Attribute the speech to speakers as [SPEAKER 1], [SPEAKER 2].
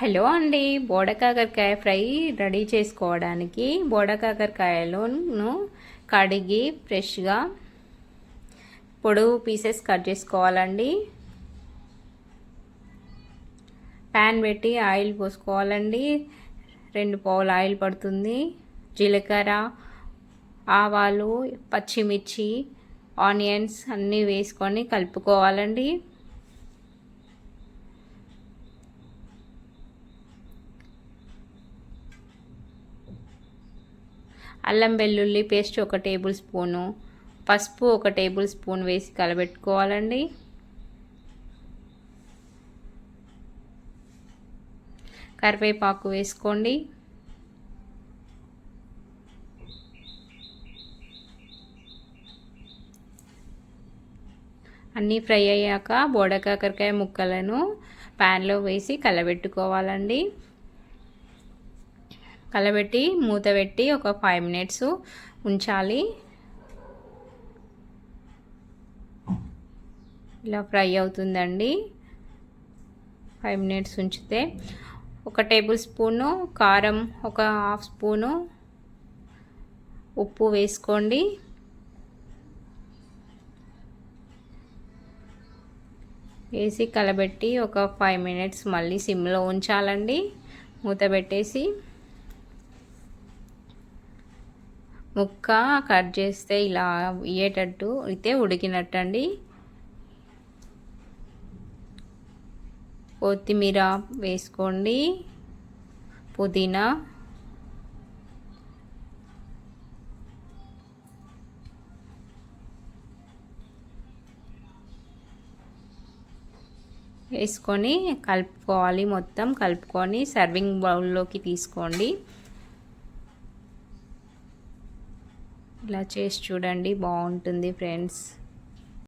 [SPEAKER 1] Hello అండి. బోడకాకరకాయ fry ready చేసుకోవడానికి బోడకాకరకాయలను కడిగి ఫ్రెష్గా పొడవు పీసెస్ కట్ చేసుకోవాలండి. ప్యాన్ పెట్టి ఆయిల్ పోసుకోవాలండి. రెండు పావులు ఆయిల్ పడుతుంది. జీలకర్ర ఆవాలు పచ్చిమిర్చి ఆనియన్స్ అన్నీ వేసుకొని కలుపుకోవాలండి. అల్లం వెల్లుల్లి పేస్ట్ ఒక టేబుల్ స్పూను పసుపు ఒక టేబుల్ స్పూన్ వేసి కలబెట్టుకోవాలండి. కరివేపాకు వేసుకోండి. అన్నీ ఫ్రై అయ్యాక బోడకాకరకాయ ముక్కలను ప్యాన్లో వేసి కలబెట్టుకోవాలండి. కలబెట్టి మూత పెట్టి ఒక ఫైవ్ మినిట్స్ ఉంచాలి. ఇలా ఫ్రై అవుతుందండి. ఫైవ్ మినిట్స్ ఉంచితే ఒక టేబుల్ స్పూను కారం ఒక హాఫ్ స్పూను ఉప్పు వేసుకోండి. వేసి కలబెట్టి ఒక ఫైవ్ మినిట్స్ మళ్ళీ సిమ్లో ఉంచాలండి. మూత పెట్టేసి ముక్క కట్ చేస్తే ఇలా ఇయ్యేటట్టు అయితే ఉడికినట్టు అండి కొత్తిమీర వేసుకోండి. పుదీనా. వేసుకొని కలుపుకోవాలి మొత్తం. కలుపుకొని సర్వింగ్ బౌల్లోకి తీసుకోండి. ఇలా చేసి చూడండి బాగుంటుంది ఫ్రెండ్స్.